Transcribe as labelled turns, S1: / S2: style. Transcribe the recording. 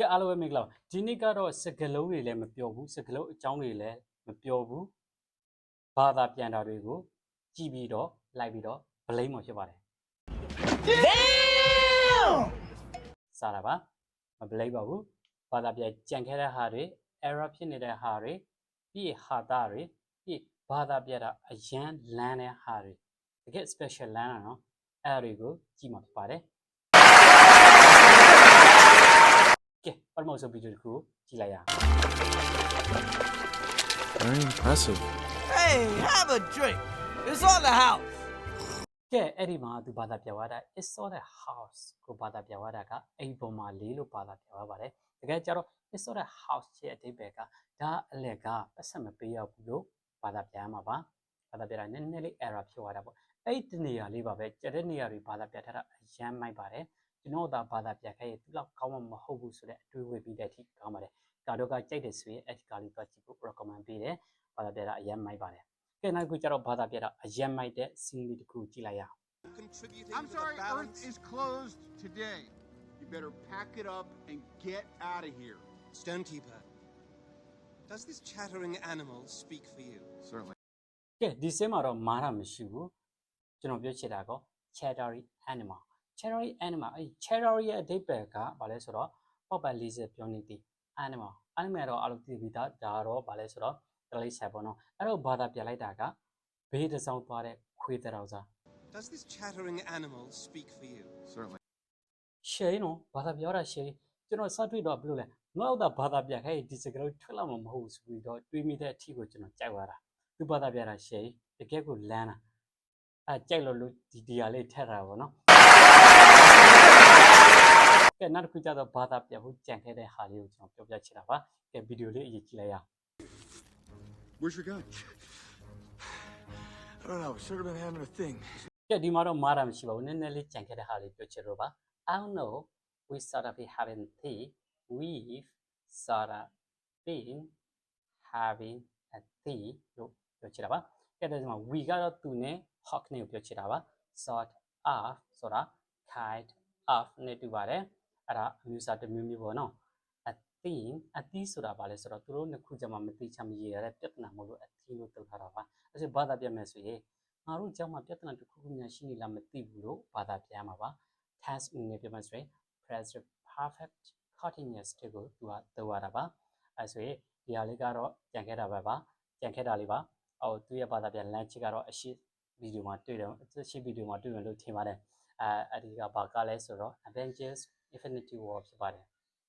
S1: ကဲအားလုံးပဲမင်္ဂလာပါဒီနေ့ကတော့စကလုံးတွေလည်းမပြောဘူးစကလုံးအကြောင်းတွေလည်းမပြောဘူးဘာသာပြန်တာတွေကိုကြည့်ပြီးတော့လိုက်ပြီးတော့ဗလိမ့်မှာဖြစ်ပါတယ်စားတာပါမဗလိမ့်ပါဘူးဘာသာပြန်ကြံခဲ့တဲ့ဟာတွေ error ဖြစ်နေတဲ့ဟာတွေပြီးဟာတာတွေပြီးဘာသာပြန်တာအရန်လန်းတဲ့ဟာတွေတကယ် special လန်းတာနော်အဲ့ဒါတွေကိုကြည့်မှာဖြစ်ပါတယ်ကဲ ပထမဆုံးဗီဒီယိုတစ်ခုကိုကြည့်လိုက်ရအောင်
S2: Very impressive.
S3: Hey, have a drink. It's on the house.
S1: ကဲအဲ့ဒီမှာသူဘာသာပြန်သွားတာ is saw the house ကိုဘာသာပြန်သွားတာကအိမ်ပေါ်မှာလေးလို့ဘာသာပြန်သွားပါတယ်တကယ်ကြတော့ is saw the house ရဲ့အဓိပ္ပာယ်ကဒါအလက်ကပတ်ဆက်မပေးရဘူးလို့ဘာသာပြန်ရမှာပါဘာသာပြန်တာနည်းနည်းလေး error ဖြစ်သွားတာပေါ့အဲ့ဒီတနေရာလေးပါပဲကျန်တဲ့နေရာတွေဘာသာပြန်ထားတာအရန်မိုက်ပါတယ် ကျွန်တော်ဒါဘာသာပြန်ခဲ့ရင်သူလောက်ကောင်းမှမဟုတ်ဘူးဆိုတဲ့အတွေးဝေပြီးတဲ့အထိကောင်းပါတယ်ကာတော့ကကြိုက်တယ်ဆိုရင်အဲ့ဒီကာလေးတော့ကြည့်ဖို့ recommend ပေးတယ်ဘာသာပြန်တာအရန်မိုက်ပါတယ်ကဲနောက်တစ်ခုကျတော့ဘာသာပြန်တာအရန်မိုက်တဲ့ scene လေးတစ်ခုကြည့်လိုက်ရအောင်
S4: contributing
S5: I'm
S4: to
S5: sorry,
S4: the
S5: Earth
S4: balance.
S5: is closed today. You better pack it up and get out of here.
S4: Stonekeeper, does this chattering animal speak for you?
S5: Certainly.
S1: ကဲဒီစင်းမှာတော့မာရမရှိဘူးကျွန်တော်ပြောချင်တာက chattering animal chattering animal အဲ့ chattering ရဲ့အဓိပ္ပာယ်ကဘာလဲဆိုတော့ပောက်ပတ်လေးစပြောနေသည် animal animal တော့အလုပ်သိပြီးသားဒါတော့ဘာလဲဆိုတော့တလိဆယ်ပေါ့နော်အဲ့တော့ဘာသာပြန်လိုက်တာကဘေးတစ်စောင်းသွားတဲ့ခွေးတစ်တောင်စား
S4: Does this chattering animal speak for you?
S5: Certainly.
S1: ရှယ်နော်ဘာသာပြောတာရှယ်ကျွန်တော်စတွေ့တော့ဘယ်လိုလဲငါ့တော့ဘာသာပြန်ခဲ့ဒီစကားလုံးထွက်လာမှာမဟုတ်ဘူးဆိုပြီးတော့တွေးမိတဲ့အထီကိုကျွန်တော်ကြိုက်သွားတာသူဘာသာပြန်တာရှယ်တကယ်ကိုလမ်းတာအဲကြိုက်လို့လို့ဒီဒီဟာလေးထက်တာပေါ့နော် ကဲနောက်တစ်ခုကျတော့ဘာသာပြန်ဖို့ကြံခဲ့တဲ့ဟာလေးကိုကျွန်တော်ပြောပြချင်တာပါကဲဗီဒီယိုလေးအရေးကြည့်လိုက်ရအောင်
S5: Where's your gun?
S2: I don't know. Should have been having a thing.
S1: ကဲဒီမှာတော့မာတာမရှိပါဘူးနည်းနည်းလေးကြံခဲ့တဲ့ဟာလေးပြောချင်တော့ပါ I don't know we sort of having tea we've sort of been having a tea လို့ပြောချင်တာပါကဲဒါဒီမှာ we ကတော့သူနဲ့ hawk နဲ့ကိုပြောချင်တာပါ sort of ဆိုတာ kite of နဲ့တူပါတယ်အဲ့ဒါအမျိုးအစားတစ်မျိုးမျိုးပေါ့နော်အသင်းအသီးဆိုတာဘာလဲဆိုတော့သူတို့နှစ်ခုကြမှာမသိချင်မရတဲ့ပြဿနာမို့လို့အသီးလို့တုတ်ထားတာပါအဲ့ဒါဘာသာပြန်မယ်ဆိုရင်ငါတို့ကြောင့်မှပြဿနာတစ်ခုခုများရှိနေလားမသိဘူးလို့ဘာသာပြန်မှာပါ test နဲ့ပြန်မယ်ဆိုရင် present perfect continuous တွေကိုသူကတုတ်ရတာပါအဲ့ဆိုရင်ဒီဟာလေးကတော့ပြန်ခဲ့တာပဲပါပြန်ခဲ့တာလေးပါအော်သူရဲ့ဘာသာပြန် lunch ကတော့အရှိဗီဒီယိုမှာတွေ့တယ်အရှိဗီဒီယိုမှာတွေ့မယ်လို့ထင်ပါတယ် အဲအဲ့ဒီကဘာကလဲဆိုတော့ Avengers Infinity War ဖြစ်ပါတယ်